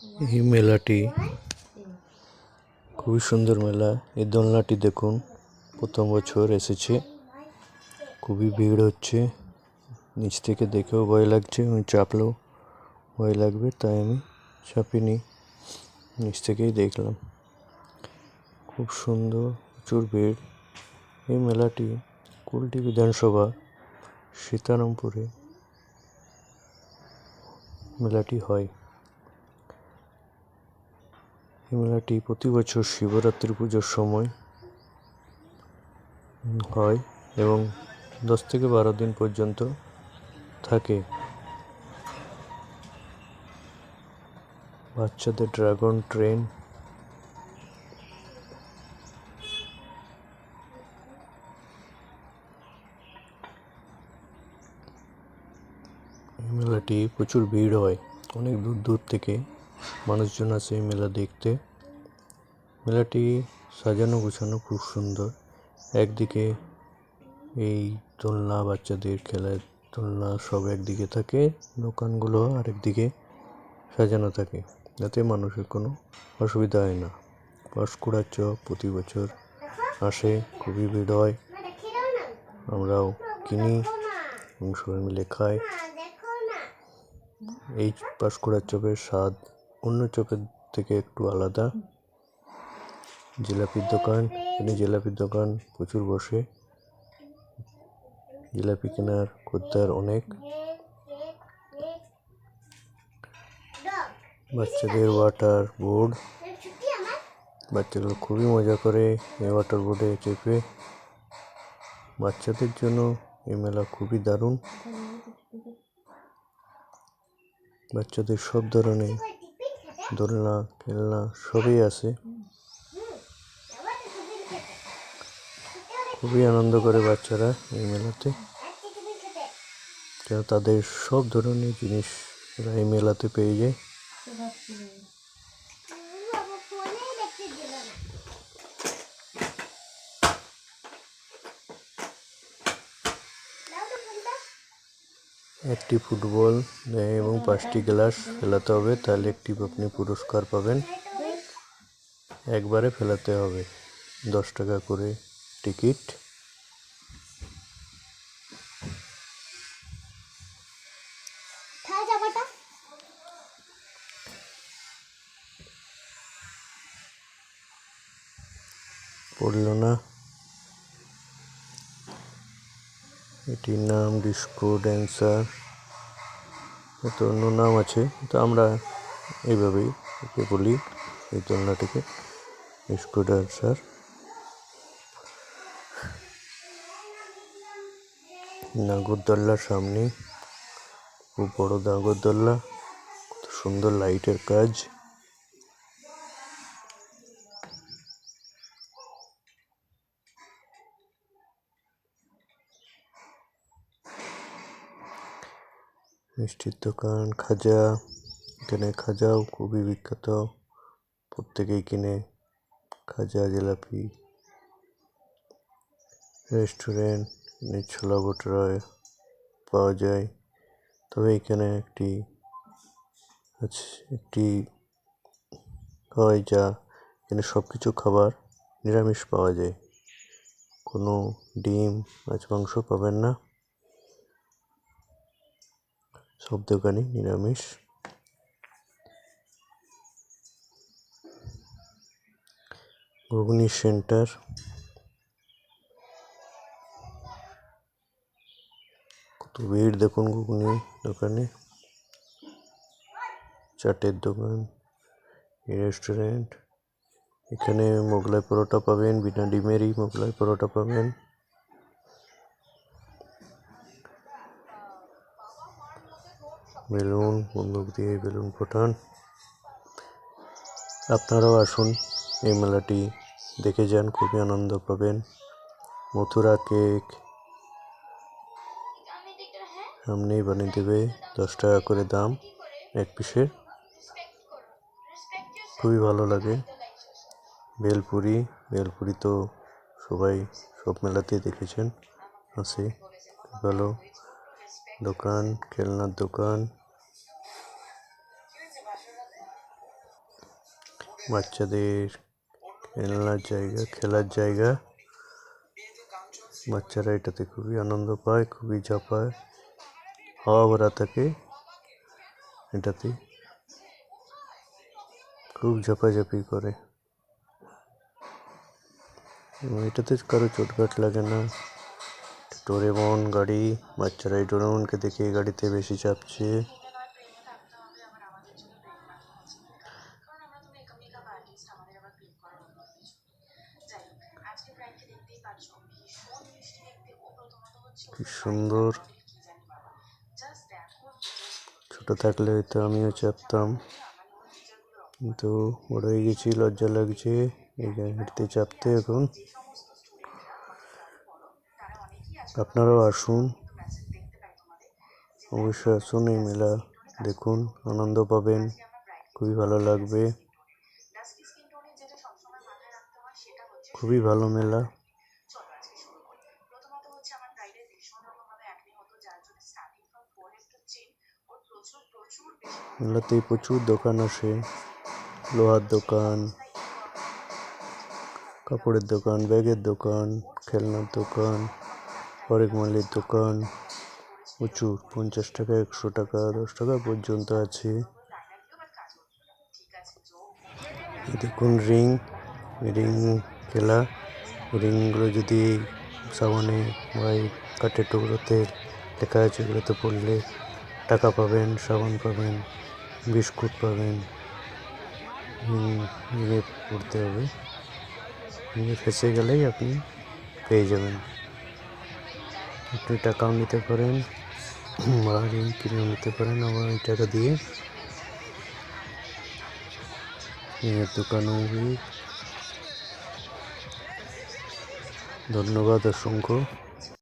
এই মেলাটি খুবই সুন্দর মেলা। এই দোলনাটি দেখুন, প্রথম বছর এসেছে। খুবই ভিড় হচ্ছে। নিচ থেকে দেখেও ভয় লাগছে আমি চাপলেও ভয় লাগবে, তাই আমি চাপিনি। নিচ থেকেই দেখলাম। খুব সুন্দর, প্রচুর ভিড়। এই মেলাটি কুলটি বিধানসভা, সীতারামপুরে মেলাটি হয়। এই মেলাটি প্রতি বছর শিবরাত্রি পুজোর সময় হয় এবং দশ থেকে বারো দিন পর্যন্ত থাকে। বাচ্চাদের ড্রাগন ট্রেন মেলাটি প্রচুর ভিড় হয়। অনেক দূর দূর থেকে মানুষজন আসে এই মেলা দেখতে। মেলাটি সাজানো গোছানো খুব সুন্দর। একদিকে এই দোলনা, বাচ্চাদের খেলার দোলনা সব একদিকে থাকে, দোকানগুলো আরেকদিকে সাজানো থাকে, যাতে মানুষের কোনো অসুবিধা হয় না। পাঁশকুড়ার চক প্রতি বছর আসে, খুবই ভিড় হয়। আমরাও কিনি, এবং সবাই মিলে খাই। এই পাঁশকুড়ার চপের স্বাদ অন্য চপের থেকে একটু আলাদা। জিলাপির দোকান, এখানে জিলাপির দোকান প্রচুর বসে। জিলাপি কেনার খদ্দের অনেক। বাচ্চাদের ওয়াটার বোর্ড বাচ্চাগুলো খুবই মজা করে এই ওয়াটার বোর্ডে চেপে। বাচ্চাদের জন্য এই মেলা খুবই দারুণ। বাচ্চাদের সব ধরনের দোলনা, খেলনা সবই আছে। খুবই আনন্দ করে বাচ্চারা এই মেলাতে। তাদের সব ধরনের জিনিস এই মেলাতে পেয়ে যায়। একটি ফুটবল এবং পাঁচটি গ্লাস ফেলাতে হবে, তাহলে একটি আপনি পুরস্কার পাবেন। একবারে ফেলাতে হবে। দশ টাকা করে টিকিট। পড়ল না। এটির নাম ডিস্কো ড্যান্সার। এত অন্য নাম আছে তো আমরা এইভাবেই একে বলি এই দোলনাটিকে ডিস্কো ড্যান্সার। নাগরদোল্লার সামনে, খুব বড় নাগরদোল্লা সুন্দর লাইটের কাজ। মিষ্টির দোকান খাজা, এখানে খাজাও খুবই বিখ্যাত। প্রত্যেকেই কিনে খাজা, জিলাপি, রেস্টুরেন্ট ছোলা ভটুরা পাওয়া যায়। তবে এখানে একটি একটি হয় যা এখানে সব কিছু খাবার নিরামিষ পাওয়া যায়। কোনো ডিম, মাছ, মাংস পাবেন না। সব দোকানে নিরামিষ। ঘুগনি সেন্টার। কত ভিড় দেখুন ঘুগনি দোকানে। চাটের দোকান রেস্টুরেন্ট। এখানে মোগলাই পরোটা পাবেন, বিনা ডিমেরই মোগলাই পরোটা পাবেন। বেলুন, বন্দুক দিয়ে বেলুন ফোটান। আপনারাও আসুন, এই মেলাটি দেখে যান, খুবই আনন্দ পাবেন। মথুরা কেক। সামনেই বানিয়ে দেবে, দশ টাকা করে দাম, এক পিসের। খুবই ভালো লাগে। বেলপুরি বেলপুরি তো সবাই সব মেলাতেই দেখেছেন, আছে। ভালো। দোকান, খেলনার দোকান। বাচ্চাদের খেলনার জায়গা, খেলার জায়গা। বাচ্চারা এটাতে খুবই আনন্দ পায়, খুবই ঝাপায় হাওয়া ভরা থাকে এটাতে। খুব ঝাপাঝাপি করে। এটাতে কারও চোটঘাট লাগে না। ডোরেমন গাড়ি, বাচ্চারা এই ডোরেমনকে দেখে গাড়িতে বেশি চাপছে। কি সুন্দর। ছোট থাকলে হয়তো আমিও চাপতাম। কিন্তু বড় হয়ে গেছি, লজ্জা লাগছে। এই গাড়িতে চাপতে এখন। আপনারাও আসুন। অবশ্যই আসুন এই মেলা। দেখুন, আনন্দ পাবেন। খুবই ভালো লাগবে। খুবই ভালো মেলা। মেলাতে প্রচুর দোকান আসে, লোহার দোকান, কাপড়ের দোকান, ব্যাগের দোকান, খেলনার দোকান হরেক মালের দোকান প্রচুর পঞ্চাশ টাকা, একশো টাকা, দশ টাকা পর্যন্ত আছে। দেখুন রিং রিং খেলা, রিংগুলো যদি সাবানে বা কাঠের টুকরোতে লেখা আছে এগুলোতে পড়লে টাকা পাবেন, সাবান পাবেন। বিস্কুট পাবেন। রিঙে পড়তে হবে। রিঙে ফেসে গেলেই আপনি পেয়ে যাবেন। আপনি টাকাও নিতে পারেন। বা রিং কিনেও নিতে পারেন। আবার ওই টাকা দিয়ে দোকানও ধন্যবাদ, অসংখ্য